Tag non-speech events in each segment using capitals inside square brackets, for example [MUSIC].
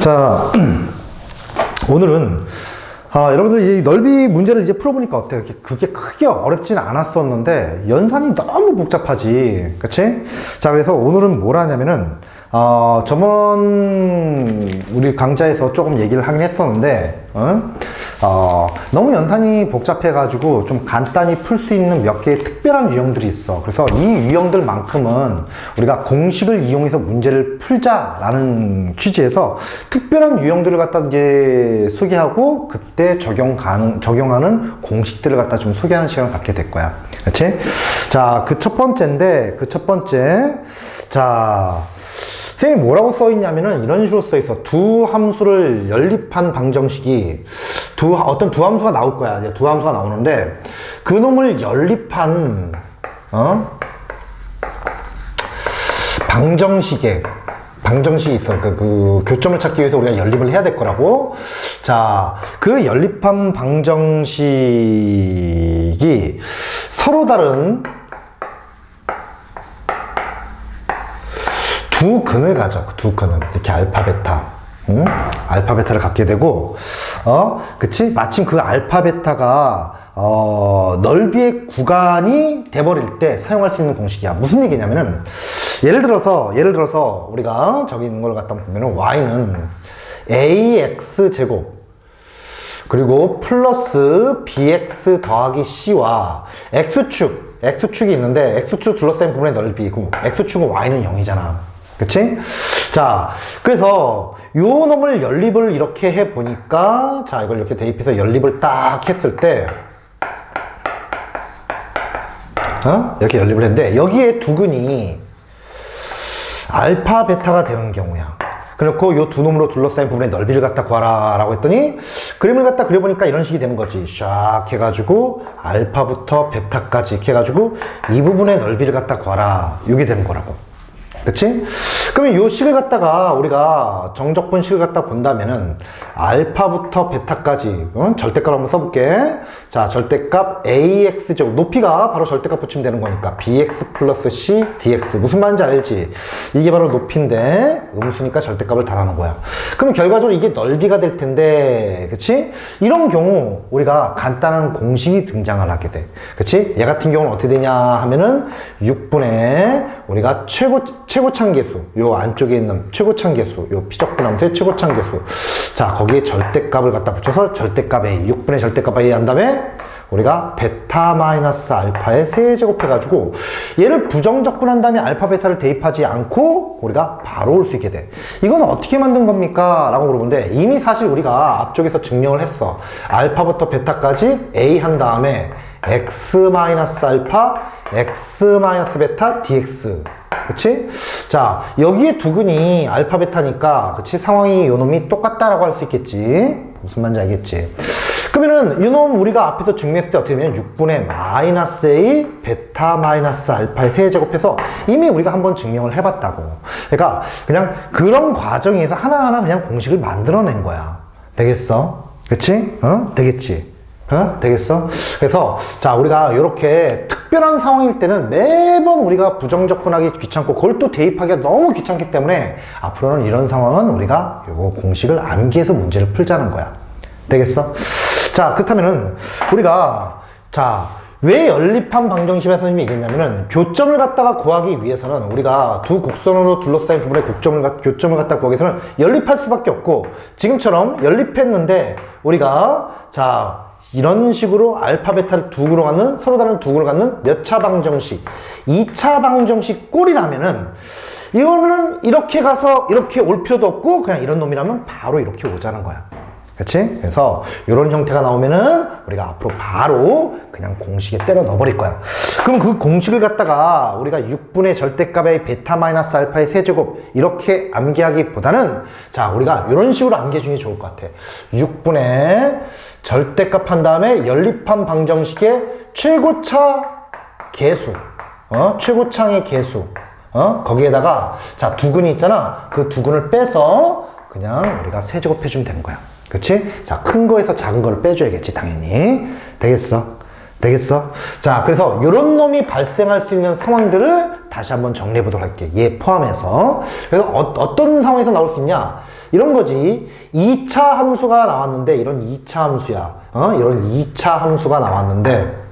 자, [CLEARS THROAT] 오늘은 아, 여러분들 이 넓이 문제를 이제 풀어보니까 어때요? 그게 크게 어렵진 않았었는데 연산이 너무 복잡하지, 그렇지? 자, 그래서 오늘은 뭘 하냐면은 어, 저번 우리 강좌에서 조금 얘기를 하긴 했었는데, 어? 어, 너무 연산이 복잡해가지고 좀 간단히 풀 수 있는 몇 개의 특별한 유형들이 있어. 그래서 이 유형들만큼은 우리가 공식을 이용해서 문제를 풀자라는 취지에서 특별한 유형들을 갖다 이제 소개하고 그때 적용 가능, 적용하는 공식들을 갖다 좀 소개하는 시간을 갖게 될 거야. 그렇지? 자, 그 첫 번째인데, 그 첫 번째. 자, 선생님이 뭐라고 써 있냐면은 이런 식으로 써 있어. 두 함수를 연립한 방정식이 두, 어떤 두 함수가 나올 거야. 이제 두 함수가 나오는데 그 놈을 연립한, 어? 방정식에 방정식이 있어. 그, 그 교점을 찾기 위해서 우리가 연립을 해야 될 거라고. 자, 그 연립한 방정식이 서로 다른 두 근을 가져. 그두 근은. 이렇게 알파, 베타. 응? 알파, 베타를 갖게 되고, 어? 그치? 마침 그 알파, 베타가, 어, 넓이의 구간이 돼버릴 때 사용할 수 있는 공식이야. 무슨 얘기냐면은, 예를 들어서, 예를 들어서, 우리가 저기 있는 걸 갖다 보면은, y는 ax 제곱, 그리고 플러스 bx 더하기 c와 x축, x축이 있는데 x축 둘러싸인 부분의 넓이고 x축은 y는 0이잖아. 그치? 자, 그래서 요 놈을 연립을 이렇게 해 보니까 자, 이걸 이렇게 대입해서 연립을 딱 했을 때 어? 이렇게 연립을 했는데 여기에 두 근이 알파 베타가 되는 경우야. 그렇고 요 두 놈으로 둘러싸인 부분의 넓이를 갖다 구하라 라고 했더니 그림을 갖다 그려보니까 이런 식이 되는 거지 샥 해가지고 알파부터 베타까지 이렇게 해가지고 이 부분의 넓이를 갖다 구하라 이게 되는 거라고 그치? 그러면 요 식을 갖다가 우리가 정적분 식을 갖다 본다면은 알파부터 베타까지 어? 절대값 한번 써볼게 자 절대값 ax 제곱 높이가 바로 절대값 붙이면 되는 거니까 bx 플러스 c dx 무슨 말인지 알지? 이게 바로 높이인데 음수니까 절대값을 달하는 거야 그러면 결과적으로 이게 넓이가 될 텐데 그치? 이런 경우 우리가 간단한 공식이 등장을 하게 돼 그치? 얘 같은 경우는 어떻게 되냐 하면은 6분의 우리가 최고 최고창 계수 요 안쪽에 있는 최고창 계수 요 피적분함수의 최고창 계수. 자 거기에 절대값을 갖다 붙여서 절대값 A 6분의 절대값 A 한 다음에 우리가 베타 마이너스 알파의 세제곱 해가지고 얘를 부정적분한 다음에 알파 베타를 대입하지 않고 우리가 바로 올 수 있게 돼. 이건 어떻게 만든 겁니까? 라고 물어보는데 이미 사실 우리가 앞쪽에서 증명을 했어. 알파부터 베타까지 A 한 다음에 x 마이너스 알파 x 베타 dx 그치? 자 여기에 두 근이 알파 베타니까 그치? 상황이 요 놈이 똑같다라고 할 수 있겠지 무슨 말인지 알겠지? 그러면은 이놈 우리가 앞에서 증명했을 때 어떻게 되냐면 6분의 마이너스 a 베타 마이너스 알파의 세제곱해서 이미 우리가 한번 증명을 해봤다고 그러니까 그냥 그런 과정에서 하나하나 그냥 공식을 만들어낸 거야 되겠어? 그치? 어? 되겠지? 어? 되겠어? 그래서 자 우리가 이렇게 특별한 상황일 때는 매번 우리가 부정적 분하기 귀찮고 그걸 또 대입하기가 너무 귀찮기 때문에 앞으로는 이런 상황은 우리가 요거 공식을 암기해서 문제를 풀자는 거야 되겠어? 자 그렇다면은 우리가 자 왜 연립한 방정식에 선생님이 얘기했냐면은 교점을 갖다가 구하기 위해서는 우리가 두 곡선으로 둘러싸인 부분의 곡점을 갖- 교점을 갖다 구하기 위해서는 연립할 수밖에 없고 지금처럼 연립했는데 우리가 자 이런 식으로 알파 베타를 두 그로 갖는 서로 다른 두 그로 갖는 몇 차 방정식 2차 방정식 꼴이라면은 이거는 이렇게 가서 이렇게 올 필요도 없고 그냥 이런 놈이라면 바로 이렇게 오자는 거야 그치? 그래서 이런 형태가 나오면은 우리가 앞으로 바로 그냥 공식에 때려 넣어버릴 거야. 그럼 그 공식을 갖다가 우리가 6분의 절대값의 베타 마이너스 알파의 세제곱 이렇게 암기하기보다는 자 우리가 이런 식으로 암기해 주는 게 좋을 것 같아. 6분의 절대값 한 다음에 연립한 방정식의 최고차 개수, 어? 최고창의 개수, 어? 거기에다가 자 두근이 있잖아. 그 두근을 빼서 그냥 우리가 세제곱 해주면 되는 거야. 그치? 자, 큰 거에서 작은 거를 빼줘야겠지, 당연히. 되겠어? 되겠어? 자, 그래서 이런 놈이 발생할 수 있는 상황들을 다시 한번 정리해 보도록 할게. 얘 포함해서. 그래서 어, 떤 상황에서 나올 수 있냐? 이런 거지. 2차 함수가 나왔는데, 이런 2차 함수야. 어? 이런 2차 함수가 나왔는데,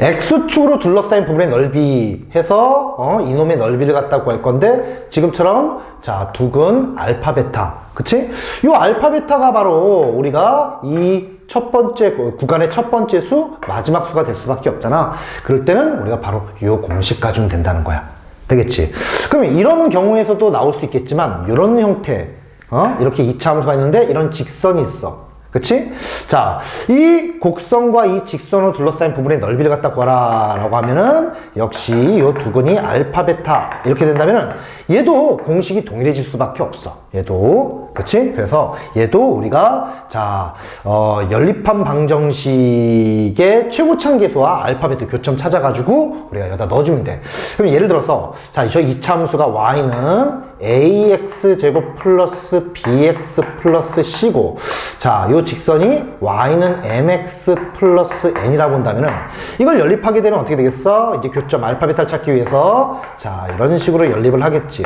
X축으로 둘러싸인 부분의 넓이 해서 어, 이놈의 넓이를 갖다 구할 건데 지금처럼 자 두근 알파 베타 그치? 요 알파 베타가 바로 우리가 이 첫 번째 구- 구간의 첫 번째 수 마지막 수가 될 수밖에 없잖아 그럴 때는 우리가 바로 요 공식 가지면 된다는 거야 되겠지? 그러면 이런 경우에서도 나올 수 있겠지만 이런 형태 어? 이렇게 2차 함수가 있는데 이런 직선이 있어 그치? 자, 이 곡선과 이 직선으로 둘러싸인 부분의 넓이를 갖다 구하라 라고 하면은 역시 이 두 근이 알파, 베타 이렇게 된다면은 얘도 공식이 동일해질 수밖에 없어. 얘도. 그치? 그래서 얘도 우리가 자, 어, 연립한 방정식의 최고창 계수와 알파, 베타 교점 찾아 가지고 우리가 여기다 넣어 주면 돼. 그럼 예를 들어서 자, 저 이차 함수가 y는 ax 제곱 플러스 bx 플러스 c고 자, 요 직선이 y는 mx 플러스 n이라고 본다면은 이걸 연립하게 되면 어떻게 되겠어? 이제 교점 알파 베타를 찾기 위해서 자, 이런 식으로 연립을 하겠지.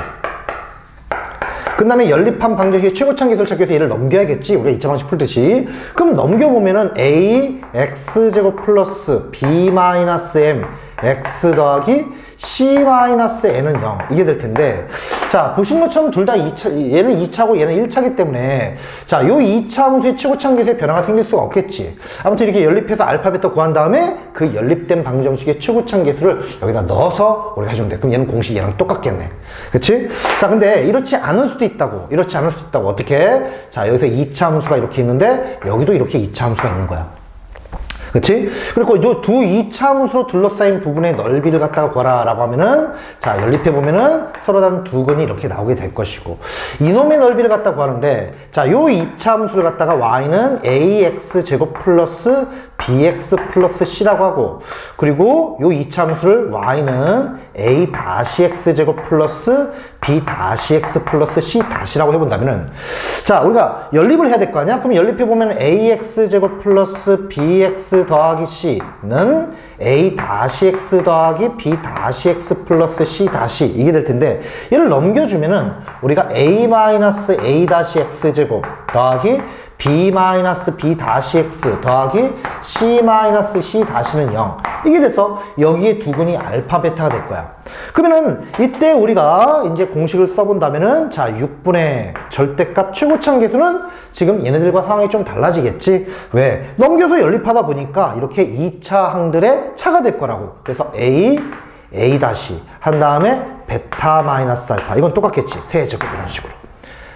끝나면 연립한 방정식의 최고창 계수를 찾기 위해서 얘를 넘겨야겠지. 우리가 2차 방식 풀듯이. 그럼 넘겨보면은 a x제곱 플러스 b 마이너스 m x 더하기 c 마이너스 n은 0 이게 될 텐데. 자 보신 것처럼 둘 다 2차 얘는 2차고 얘는 1차기 때문에. 자요 2차 함수의 최고창 계수에 변화가 생길 수가 없겠지. 아무튼 이렇게 연립해서 알파 베타 구한 다음에 그 연립된 방정식의 최고창 계수를 여기다 넣어서 우리가 해주면 돼. 그럼 얘는 공식 얘랑 똑같겠네. 그치? 자 근데 이렇지 않을 수도 있다고. 이렇지 않을 수도 있다고. 어떻게? 자 여기서 2차 함수가 이렇게 있는데 여기도 이렇게 2차 함수가 있는 거야 그치? 그리고 요두 이차함수로 둘러싸인 부분의 넓이를 갖다가 구하라 라고 하면은 자 연립해 보면은 서로 다른 두 근이 이렇게 나오게 될 것이고 이놈의 넓이를 갖다 구하는데 자요 이차함수를 갖다가 y는 ax 제곱 플러스 bx 플러스 c라고 하고 그리고 요 이차함수를 y는 a 다시 x 제곱 플러스 b 다시 x 플러스 c 다시라고 해본다면은 자 우리가 연립을 해야 될 거 아니야? 그럼 연립해 보면 ax 제곱 플러스 bx 더하기 c는 a 다시 x 더하기 b 다시 x 플러스 c 다시 이게 될 텐데 얘를 넘겨주면은 우리가 a 마이너스 a 다시 x 제곱 더하기 b b 다시 x 더하기 c c 다시는 0 이게 돼서 여기에 두근이 알파 베타가 될 거야. 그러면은 이때 우리가 이제 공식을 써본다면은 자 6분의 절대값 최고창 계수는 지금 얘네들과 상황이 좀 달라지겠지? 왜? 넘겨서 연립하다 보니까 이렇게 2차 항들의 차가 될 거라고. 그래서 a a 다시 한 다음에 베타 마이너스 알파. 이건 똑같겠지? 세제곱 이런 식으로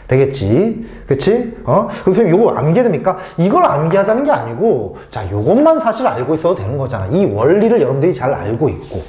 되겠지. 그치? 어? 그럼 선생님 요거 암기됩니까? 이걸 암기하자는 게 아니고, 자, 요것만 사실 알고 있어도 되는 거잖아. 이 원리를 여러분들이 잘 알고 있고.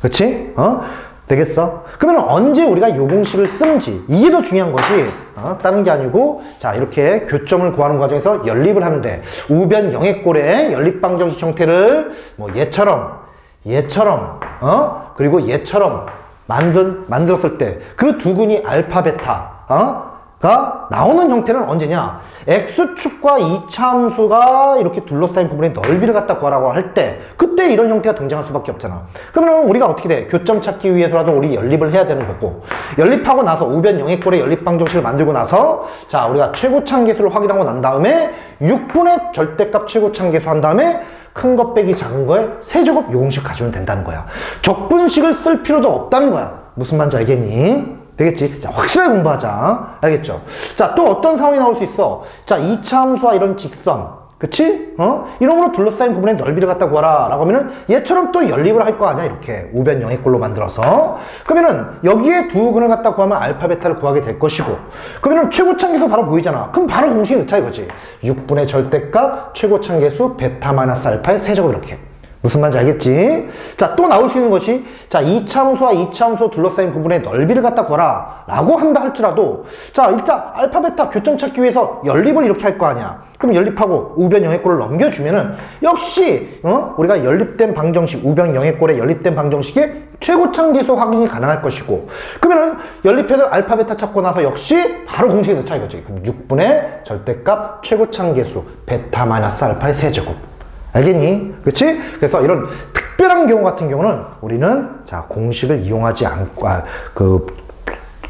그치? 어? 되겠어? 그러면 언제 우리가 요 공식을 쓰는지, 이게 더 중요한 거지. 어? 다른 게 아니고, 자, 이렇게 교점을 구하는 과정에서 연립을 하는데, 우변 영액골의 연립방정식 형태를, 뭐, 얘처럼, 얘처럼, 어? 그리고 얘처럼 만든, 만들었을 때, 그두 근이 알파, 베타, 어? 가 나오는 형태는 언제냐? x축과 이차함수가 이렇게 둘러싸인 부분의 넓이를 갖다 구하라고 할 때 그때 이런 형태가 등장할 수밖에 없잖아. 그러면 우리가 어떻게 돼? 교점 찾기 위해서라도 우리 연립을 해야 되는 거고 연립하고 나서 우변 영액골의 연립 방정식을 만들고 나서 자 우리가 최고창 계수를 확인하고 난 다음에 6분의 절대값 최고창 계수 한 다음에 큰것 빼기 작은 거에 세제곱 요공식 가지면 된다는 거야. 적분식을 쓸 필요도 없다는 거야. 무슨 말인지 알겠니? 되겠지? 자, 확실하게 공부하자. 알겠죠? 자, 또 어떤 상황이 나올 수 있어? 자, 이차 함수와 이런 직선. 그치? 어? 이런 걸로 둘러싸인 부분의 넓이를 갖다 구하라. 라고 하면은 얘처럼 또 연립을 할 거 아니야? 이렇게. 우변 영액골로 만들어서. 그러면은 여기에 두 근을 갖다 구하면 알파, 베타를 구하게 될 것이고. 그러면은 최고창 계수 바로 보이잖아. 그럼 바로 공식이 넣자 이거지. 6분의 절대값, 최고창 계수, 베타 마이너스 알파의 세제곱 이렇게. 무슨 말인지 알겠지? 자, 또 나올 수 있는 것이, 자, 이차함수와 이차함수 둘러싸인 부분의 넓이를 갖다 구하라. 라고 한다 할지라도, 자, 일단 알파, 베타 교점 찾기 위해서 연립을 이렇게 할 거 아니야. 그럼 연립하고 우변 영액골을 넘겨주면은, 역시, 어? 우리가 연립된 방정식, 우변 영액골에 연립된 방정식의 최고창 계수 확인이 가능할 것이고, 그러면은 연립해서 알파, 베타 찾고 나서 역시 바로 공식에 넣자 이거지. 그럼 6분의 절대값 최고창 계수, 베타 마이너스 알파의 세제곱. 알겠니? 그치? 그래서 이런 특별한 경우 같은 경우는 우리는 자, 공식을 이용하지 않고, 아, 그,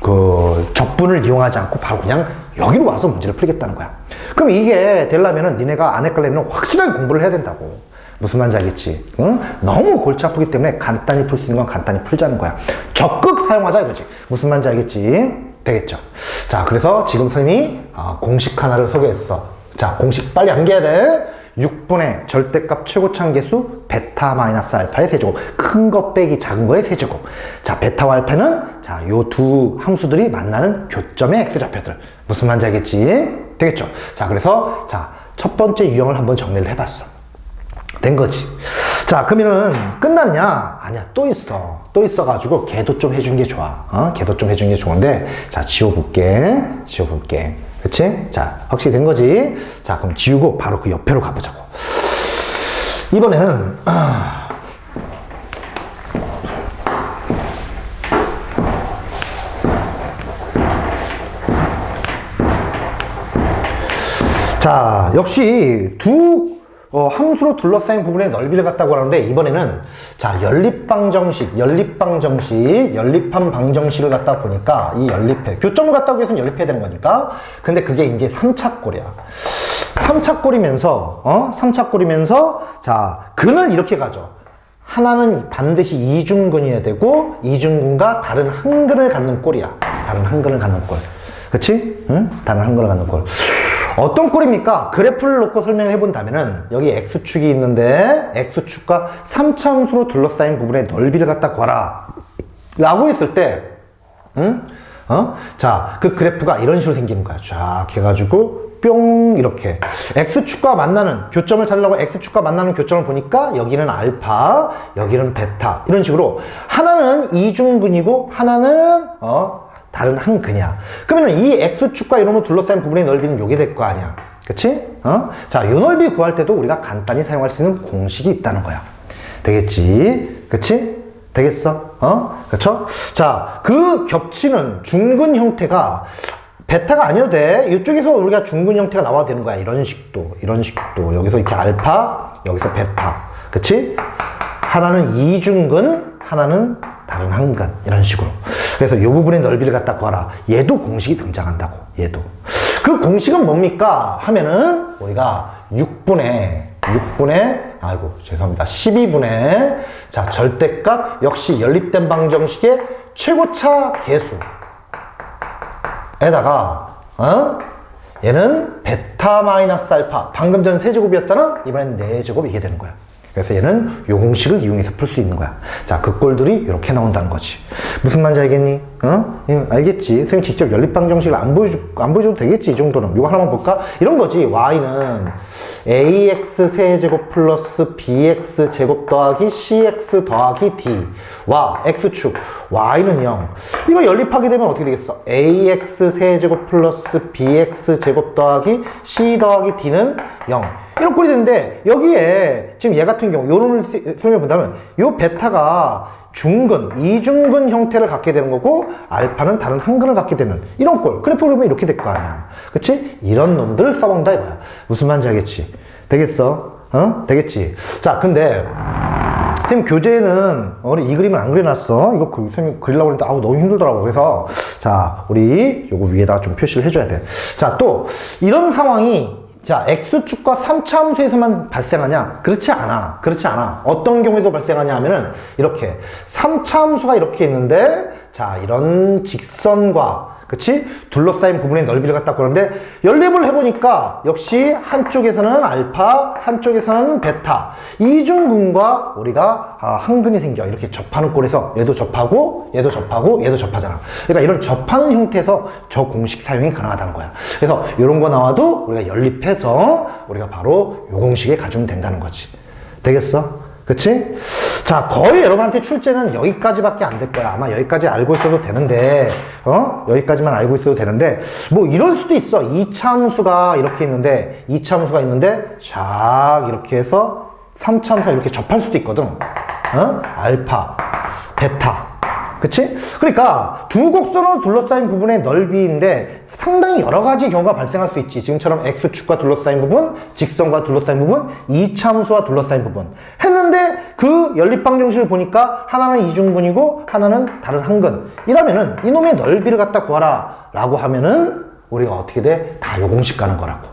그 적분을 이용하지 않고 바로 그냥 여기로 와서 문제를 풀겠다는 거야. 그럼 이게 되려면은 니네가 안 헷갈리면 확실하게 공부를 해야 된다고. 무슨 말인지 알겠지? 응? 너무 골치 아프기 때문에 간단히 풀 수 있는 건 간단히 풀자는 거야. 적극 사용하자 이거지. 무슨 말인지 알겠지? 되겠죠? 자, 그래서 지금 선생님이 아, 공식 하나를 소개했어. 자, 공식 빨리 암기해야 돼. 6분의 절대값 최고차항 계수 베타 마이너스 알파의 세제곱. 큰거 빼기 작은 거의 세제곱. 자 베타와 알파는 자 요 두 함수들이 만나는 교점의 x좌표들. 무슨 말인지 알겠지? 되겠죠? 자 그래서 자 첫 번째 유형을 한번 정리를 해 봤어. 된 거지. 자 그러면은 끝났냐? 아니야 또 있어. 또 있어가지고 걔도 좀 해준 게 좋아. 어? 걔도 좀 해준 게 좋은데 자 지워볼게. 지워볼게 그치? 자, 확실히 된 거지? 자, 그럼 지우고 바로 그 옆에로 가보자고. 이번에는, 아, 자, 역시 두 어, 함수로 둘러싸인 부분의 넓이를 갖다고 하는데 이번에는 자 연립방정식, 연립방정식, 연립한 방정식을 갖다 보니까 이 연립해 교점을 갖다 보기 위해서는 연립해야 되는 거니까 근데 그게 이제 3차꼴이야 3차꼴이면서 어? 3차꼴이면서 자 근을 이렇게 가죠 하나는 반드시 이중근이어야 되고 이중근과 다른 한 근을 갖는 꼴이야 다른 한 근을 갖는 꼴 그치? 응? 다른 한 근을 갖는 꼴 어떤 꼴입니까? 그래프를 놓고 설명을 해본다면은 여기 x축이 있는데 x축과 3차함수로 둘러싸인 부분의 넓이를 갖다 구하라 라고 했을 때 응? 어? 자, 그 그래프가 이런 식으로 생기는 거야. 쫙 해가지고 뿅 이렇게 x축과 만나는 교점을 찾으려고 x축과 만나는 교점을 보니까 여기는 알파, 여기는 베타 이런 식으로 하나는 이중근이고 하나는 어 다른 한 근이야. 그러면 이 x축과 이놈을 둘러싸인 부분의 넓이는 요게 될 거 아니야. 그치? 어? 자, 요 넓이 구할 때도 우리가 간단히 사용할 수 있는 공식이 있다는 거야. 되겠지? 그치? 되겠어? 어? 그쵸? 자, 그 겹치는 중근 형태가 베타가 아니어도 돼. 이쪽에서 우리가 중근 형태가 나와야 되는 거야. 이런 식도, 이런 식도. 여기서 이렇게 알파, 여기서 베타. 그치? 하나는 이중근, 하나는 다른 한근. 이런 식으로. 그래서 이 부분의 넓이를 갖다 구하라. 얘도 공식이 등장한다고. 얘도. 그 공식은 뭡니까? 하면은 우리가 6분의 6분의 아이고 죄송합니다. 12분의 자 절대값 역시 연립된 방정식의 최고차 계수에다가 어? 얘는 베타 마이너스 알파 방금 전 세제곱이었잖아 이번엔 네제곱 이게 되는 거야 그래서 얘는 요 공식을 이용해서 풀 수 있는 거야. 자 그 꼴들이 이렇게 나온다는 거지. 무슨 말인지 알겠니? 어? 예, 알겠지. 선생님 직접 연립방정식을 안 보여주, 안 보여줘도 되겠지 이 정도는. 이거 하나만 볼까? 이런 거지 y는. ax 세제곱 플러스 bx 제곱 더하기 cx 더하기 d. 와 x축. y는 0 이거 연립하게 되면 어떻게 되겠어? ax 세제곱 플러스 bx 제곱 더하기 c 더하기 d는 0 이런 꼴이 되는데 여기에 지금 얘 같은 경우 요놈을 설명해 본다면 요 베타가 중근, 이중근 형태를 갖게 되는 거고 알파는 다른 한 근을 갖게 되는 이런 꼴 그래프를 보면 이렇게 될 거 아니야 그치? 이런 놈들을 써본다 이거야 무슨 말인지 알겠지? 되겠어? 어? 되겠지? 자 근데 선생님 교재에는 우리 이 그림을 안 그려놨어 이거 그- 선생님 그리려고 했는데 아우 너무 힘들더라고 그래서 자 우리 요거 위에다가 좀 표시를 해줘야 돼 자 또 이런 상황이 자, X축과 3차 함수에서만 발생하냐? 그렇지 않아. 그렇지 않아. 어떤 경우에도 발생하냐 하면은, 이렇게. 3차 함수가 이렇게 있는데, 자, 이런 직선과, 그치? 둘러싸인 부분의 넓이를 갖다 그러는데, 연립을 해보니까, 역시 한쪽에서는 알파, 한쪽에서는 베타. 이중근과 우리가 아, 한 근이 생겨. 이렇게 접하는 꼴에서 얘도 접하고, 얘도 접하고, 얘도 접하잖아. 그러니까 이런 접하는 형태에서 저 공식 사용이 가능하다는 거야. 그래서 이런 거 나와도 우리가 연립해서 우리가 바로 요 공식에 가주면 된다는 거지. 되겠어? 그치? 자, 거의 여러분한테 출제는 여기까지밖에 안 될 거야. 아마 여기까지 알고 있어도 되는데, 어? 여기까지만 알고 있어도 되는데, 뭐 이럴 수도 있어. 2차 함수가 이렇게 있는데, 2차 함수가 있는데, 쫙 이렇게 해서 3차 함수가 이렇게 접할 수도 있거든. 어? 알파, 베타. 그치? 그러니까 두 곡선으로 둘러싸인 부분의 넓이인데 상당히 여러 가지 경우가 발생할 수 있지. 지금처럼 X축과 둘러싸인 부분, 직선과 둘러싸인 부분, 이참수와 둘러싸인 부분. 했는데 그 연립방 정식을 보니까 하나는 이중근이고 하나는 다른 한근. 이라면은 이놈의 넓이를 갖다 구하라. 라고 하면은 우리가 어떻게 돼? 다 요 공식 가는 거라고.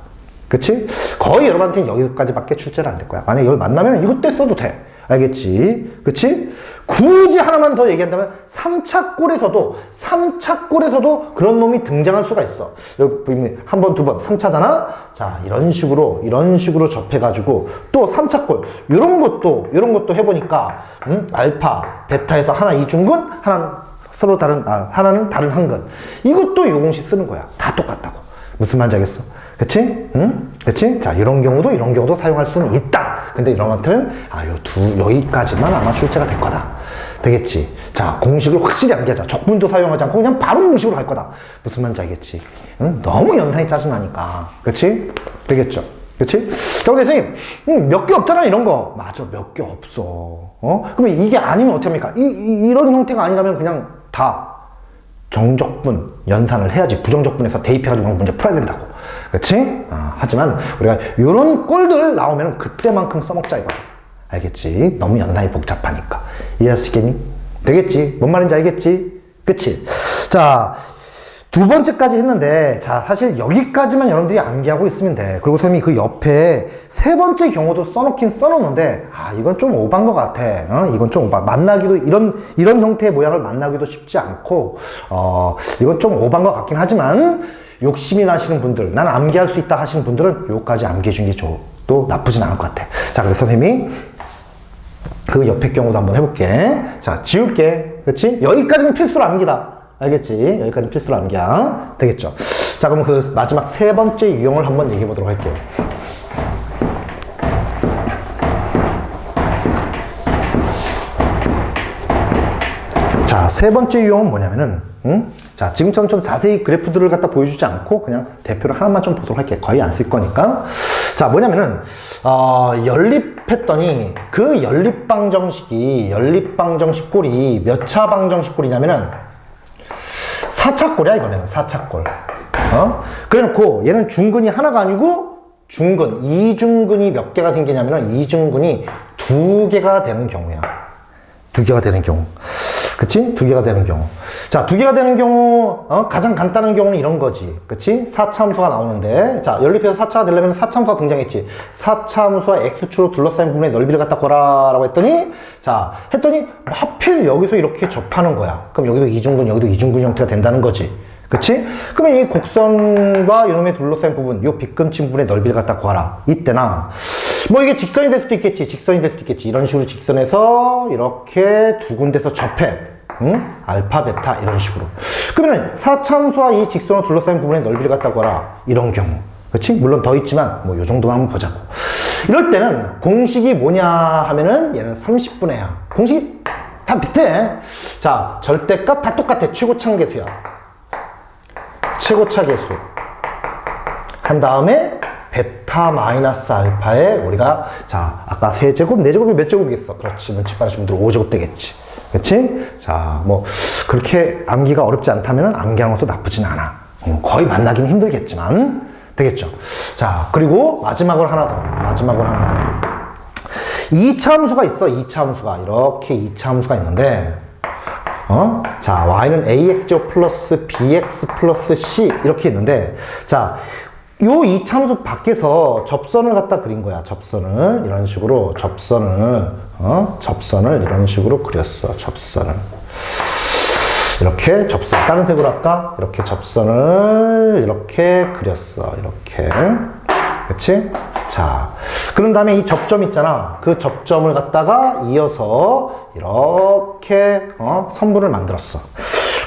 그치? 거의 여러분한테는 여기까지밖에 출제를 안 될 거야. 만약에 이걸 만나면 이것 때 써도 돼. 알겠지? 그치? 굳이 하나만 더 얘기한다면 3차 골에서도 3차 골에서도 그런 놈이 등장할 수가 있어. 여기 보면 한 번, 두 번, 3차잖아? 자, 이런 식으로 이런 식으로 접해 가지고 또 3차 골 이런 것도 이런 것도 해 보니까 음? 알파, 베타에서 하나 이중근, 하나는 서로 다른 아, 하나는 다른 한근. 이것도 요 공식 쓰는 거야. 다 똑같다고. 무슨 말인지 알겠어? 그치? 응? 그치? 자, 이런 경우도 이런 경우도 사용할 수는 있다. 근데 이런 것들은, 아, 요 두, 여기까지만 아마 출제가 될 거다. 되겠지? 자, 공식을 확실히 암기하자. 적분도 사용하지 않고 그냥 바로 공식으로 갈 거다. 무슨 말인지 알겠지? 응? 너무 연산이 짜증나니까. 그치? 되겠죠? 그치? 자, 근데 선생님, 음, 몇 개 없잖아, 이런 거. 맞아, 몇 개 없어. 어? 그러면 이게 아니면 어떻게 합니까? 이, 이, 이런 형태가 아니라면 그냥 다 정적분 연산을 해야지 부정적분에서 대입해가지고 문제 풀어야 된다고 그치? 아, 하지만 우리가 이런 꼴들 나오면 그때만큼 써먹자 이거 알겠지? 너무 연산이 복잡하니까 이해할 수 있겠니? 되겠지? 뭔 말인지 알겠지? 그치? 자, 두 번째까지 했는데, 자, 사실 여기까지만 여러분들이 암기하고 있으면 돼. 그리고 선생님이 그 옆에 세 번째 경우도 써놓긴 써놓는데, 아, 이건 좀 오반 것 같아. 어? 이건 좀 오바. 만나기도, 이런, 이런 형태의 모양을 만나기도 쉽지 않고, 어, 이건 좀 오반 것 같긴 하지만, 욕심이 나시는 분들, 난 암기할 수 있다 하시는 분들은 요까지 암기해 주는 게 좋, 또 나쁘진 않을 것 같아. 자, 그래서 선생님이 그 옆에 경우도 한번 해볼게. 자, 지울게. 그렇지? 여기까지는 필수로 암기다. 알겠지? 여기까지는 필수로 암기야. 되겠죠? 자, 그럼 그 마지막 세 번째 유형을 한번 얘기해 보도록 할게요. 세 번째 유형은 뭐냐면은, 응? 자, 지금처럼 좀 자세히 그래프들을 갖다 보여주지 않고 그냥 대표를 하나만 좀 보도록 할게요. 거의 안 쓸 거니까. 자, 뭐냐면은, 어, 연립했더니 그 연립방정식이, 연립방정식 꼴이 몇 차 방정식 꼴이냐면은 4차 꼴이야, 이번에는 4차 꼴. 어? 그래 놓고 얘는 중근이 하나가 아니고 중근, 이중근이 몇 개가 생기냐면은 이중근이 두 개가 되는 경우야. 두 개가 되는 경우. 그치? 두 개가 되는 경우. 자, 두 개가 되는 경우, 어? 가장 간단한 경우는 이런 거지. 그치? 4차함수가 나오는데, 자, 연립해서 4차가 되려면 4차함수가 등장했지. 4차함수와 X축으로 둘러싸인 부분의 넓이를 갖다 구하라라고 했더니, 자, 했더니, 하필 여기서 이렇게 접하는 거야. 그럼 여기도 이중근, 여기도 이중근 형태가 된다는 거지. 그치? 그러면 이 곡선과 이놈의 둘러싸인 부분, 요 빗금친 부분의 넓이를 갖다 구하라. 이때나, 뭐 이게 직선이 될 수도 있겠지. 직선이 될 수도 있겠지. 이런 식으로 직선에서 이렇게 두 군데서 접해. 응? 알파, 베타 이런 식으로. 그러면 사참수와 이 직선으로 둘러싸인 부분의 넓이를 갖다 구하라. 이런 경우. 그렇지? 물론 더 있지만 뭐 요 정도만 한번 보자고. 이럴 때는 공식이 뭐냐 하면은 얘는 30분의 양. 공식이 다 비슷해. 자, 절대값 다 똑같아. 최고차 계수야. 최고차 계수. 한 다음에 베타 마이너스 알파에 우리가 자 아까 세제곱 네제곱이 몇 제곱이겠어? 그렇지. 눈치 빠르신 분들 5제곱 되겠지. 그렇지 자뭐 그렇게 암기가 어렵지 않다면 암기하는 것도 나쁘진 않아. 음, 거의 만나기는 힘들겠지만 되겠죠. 자 그리고 마지막으로 하나 더. 마지막으로 하나 더. 2차 함수가 있어. 2차 함수가. 이렇게 2차 함수가 있는데 어? 자, y는 ax제곱 플러스 bx 플러스 c 이렇게 있는데 자, 요 이참수 밖에서 접선을 갖다 그린 거야. 접선을 이런 식으로 접선을 어? 접선을 이런 식으로 그렸어. 접선을 이렇게 접선 다른 색으로 할까? 이렇게 접선을 이렇게 그렸어. 이렇게 그렇지? 자, 그런 다음에 이 접점 있잖아. 그 접점을 갖다가 이어서 이렇게 어? 선분을 만들었어.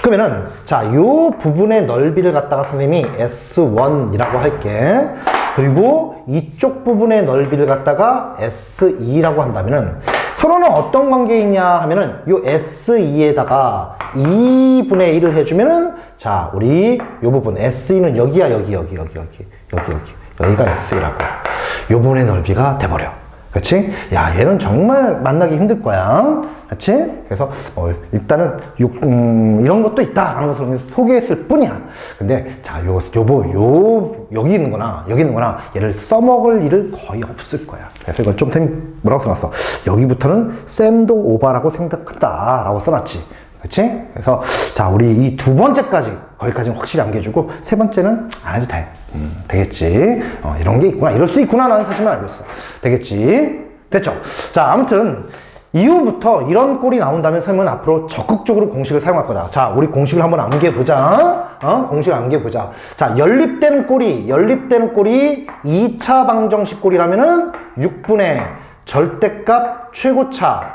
그러면은 자, 요 부분의 넓이를 갖다가 선생님이 S1이라고 할게. 그리고 이쪽 부분의 넓이를 갖다가 S2라고 한다면은 서로는 어떤 관계에 있냐 하면은 요 S2에다가 2분의 1을 해주면은 자, 우리 요 부분 S2는 여기야, 여기, 여기, 여기, 여기, 여기, 여기. 여기가 S2라고. 요 부분의 넓이가 돼버려. 그치? 야, 얘는 정말 만나기 힘들 거야. 그치? 그래서, 어, 일단은, 육, 음, 이런 것도 있다. 라는 것을 소개했을 뿐이야. 근데, 자, 요, 요거, 요, 여기 있는 거나, 여기 있는 거나, 얘를 써먹을 일은 거의 없을 거야. 그래서 이건 좀 쌤, 뭐라고 써놨어? 여기부터는 쌤도 오바라고 생각한다. 라고 써놨지. 그치? 그래서, 자, 우리 이 두 번째까지, 거기까지는 확실히 암기해주고, 세 번째는 안 해도 돼. 음, 되겠지. 어, 이런 게 있구나. 이럴 수 있구나. 라는 사실만 알고 있어. 되겠지. 됐죠? 자, 아무튼, 이후부터 이런 꼴이 나온다면 쌤은 앞으로 적극적으로 공식을 사용할 거다. 자, 우리 공식을 한번 암기해보자. 어? 공식을 암기해보자. 자, 연립되는 꼴이, 연립되는 꼴이 2차 방정식 꼴이라면은 6분의 절대값 최고차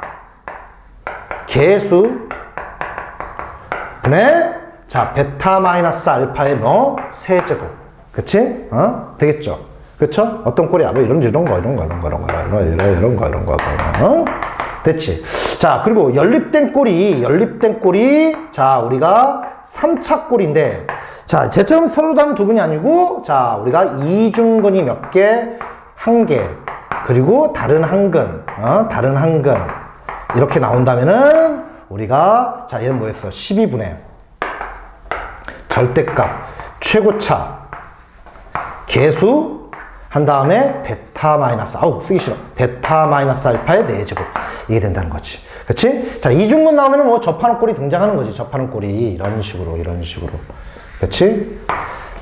개수 분의 자, 베타 마이너스 알파의 뭐? 세제곱. 그치? 어? 되겠죠? 그쵸? 어떤 꼴이야? 뭐 이런, 이런 거, 이런 거, 이런 거, 이런 거, 이런 거, 이런 거, 이런 거, 어? 됐지? 자, 그리고 연립된 꼴이, 연립된 꼴이, 자, 우리가 3차 꼴인데, 자, 제처럼 서로당 두 분이 아니고, 자, 우리가 이중근이 몇 개, 한 개, 그리고 다른 한 근, 어? 다른 한 근. 이렇게 나온다면은, 우리가, 자, 얘는 뭐였어? 12분의 절대값 최고차 개수 한 다음에 베타 마이너스 아우 쓰기 싫어 베타 마이너스 알파의 4제곱 이게 된다는 거지 그치? 자 이중근 나오면은 뭐 접하는 꼴이 등장하는 거지 접하는 꼴이 이런 식으로 이런 식으로 그치?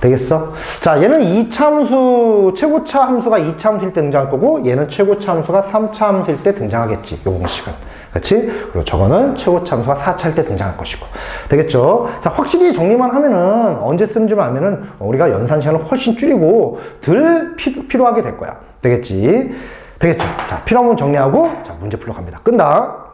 되겠어? 자, 얘는 이차함수, 최고차 함수가 이차함수일 때 등장할 거고, 얘는 최고차 함수가 3차 함수일 때 등장하겠지, 요 공식은. 그치? 그리고 저거는 최고차 함수가 4차일 때 등장할 것이고. 되겠죠? 자, 확실히 정리만 하면은, 언제 쓰는지만 알면은, 우리가 연산 시간을 훨씬 줄이고, 덜 피, 필요하게 될 거야. 되겠지? 되겠죠? 자, 필요한 부분 정리하고, 자, 문제 풀러 갑니다. 끈다.